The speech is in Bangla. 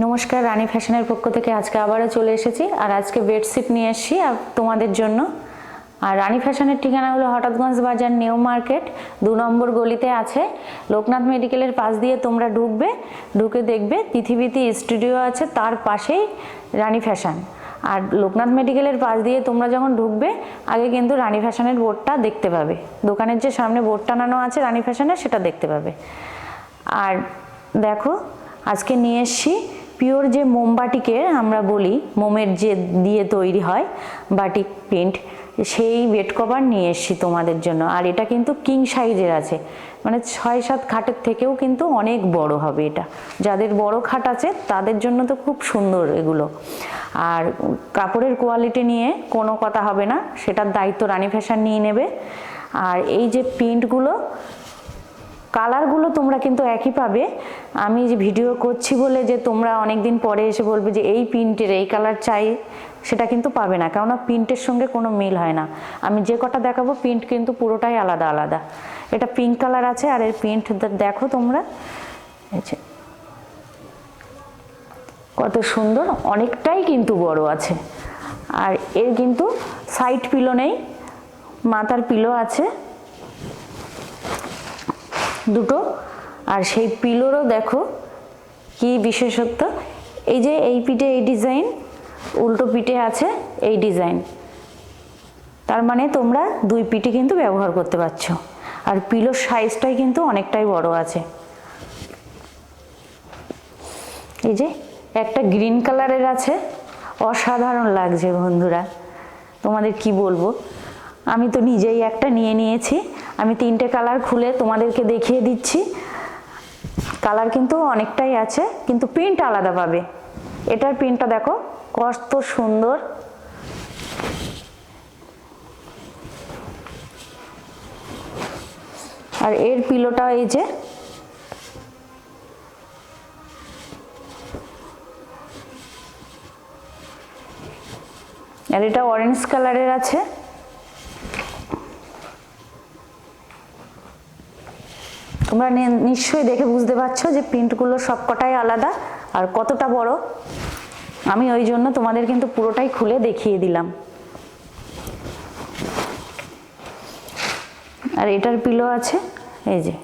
নমস্কার, রানী ফ্যাশনের পক্ষ থেকে আজকে আবারও চলে এসেছি আর আজকে বেডশিট নিয়ে এসেছি তোমাদের জন্য। আর রানী ফ্যাশনের ঠিকানা হলো হঠাৎগঞ্জ বাজার নিউ মার্কেট, দু নম্বর গলিতে আছে। লোকনাথ মেডিকেলের পাশ দিয়ে তোমরা ঢুকবে, ঢুকে দেখবে পৃথিবীতে স্টুডিও আছে তার পাশেই রানী ফ্যাশন। আর লোকনাথ মেডিকেলের পাশ দিয়ে তোমরা যখন ঢুকবে, আগে কিন্তু রানী ফ্যাশনের বোর্ডটা দেখতে পাবে। দোকানের যে সামনে বোর্ড টানানো আছে রানী ফ্যাশনের সেটা দেখতে পাবে। আর দেখো, আজকে নিয়ে এসছি পিওর যে মোমবাটিকে আমরা বলি, মোমের যে দিয়ে তৈরি হয় বাটিক প্রিন্ট সেই বেড কভার নিয়ে এসছি তোমাদের জন্য। আর এটা কিন্তু কিং সাইজের আছে। মানে ছয় সাত খাটের থেকেও কিন্তু অনেক বড় হবে এটা। যাদের বড় খাট আছে, তাদের জন্য তো খুব সুন্দর এগুলো। আর কাপড়ের কোয়ালিটি নিয়ে কোনো কথা হবে না, সেটার দায়িত্ব রানী ফ্যাশন নিয়ে নেবে। আর এই যে প্রিন্টগুলো কালারগুলো তোমরা কিন্তু একই পাবে। আমি যে ভিডিও করছি বলে যে তোমরা অনেক দিন পরে এসে বলবে যে এই প্রিন্টের এই কালার চাই, সেটা কিন্তু পাবে না। কেননা প্রিন্টের সঙ্গে কোনো মিল হয় না। আমি যে কটা দেখাবো, প্রিন্ট কিন্তু পুরোটাই আলাদা আলাদা। এটা পিঙ্ক কালার আছে আর এর প্রিন্ট দেখো তোমরা। কত সুন্দর, অনেকটাই কিন্তু বড় আছে। আর এর কিন্তু সাইড পিলো নেই, মাথার পিলো আছে। দুটো। আর সেই পিলোরও দেখো কি বিশেষত্ব। এই যে এই পিঠে এই ডিজাইন, উল্টো পিঠে আছে এই ডিজাইন। তার মানে তোমরা দুই পিঠে কিন্তু ব্যবহার করতে পারছ। আর পিলোর সাইজটাই কিন্তু অনেকটাই বড় আছে। এই যে একটা গ্রিন কালারের আছে। অসাধারণ লাগছে বন্ধুরা। তোমাদের কি বলব? আমি তো নিজেই একটা নিয়ে নিয়েছি। আমি তিনটে কালার খুলে তোমাদেরকে দেখিয়ে দিচ্ছি। কালার কিন্তু অনেকটাই আছে, কিন্তু প্রিন্ট আলাদা পাবে। এটার প্রিন্টটা দেখো, কত সুন্দর। আর এর পিলোটা এই যে, আর এটা অরেঞ্জ কালারের আছে। তোমরা নিশ্চয়ই দেখে বুঝতে পারছ যে প্রিন্টগুলো সবকটাই আলাদা আর কতটা বড়। আমি ওই জন্য তোমাদের কিন্তু পুরোটাই খুলে দেখিয়ে দিলাম। আর এটার পিলো আছে, এই যে।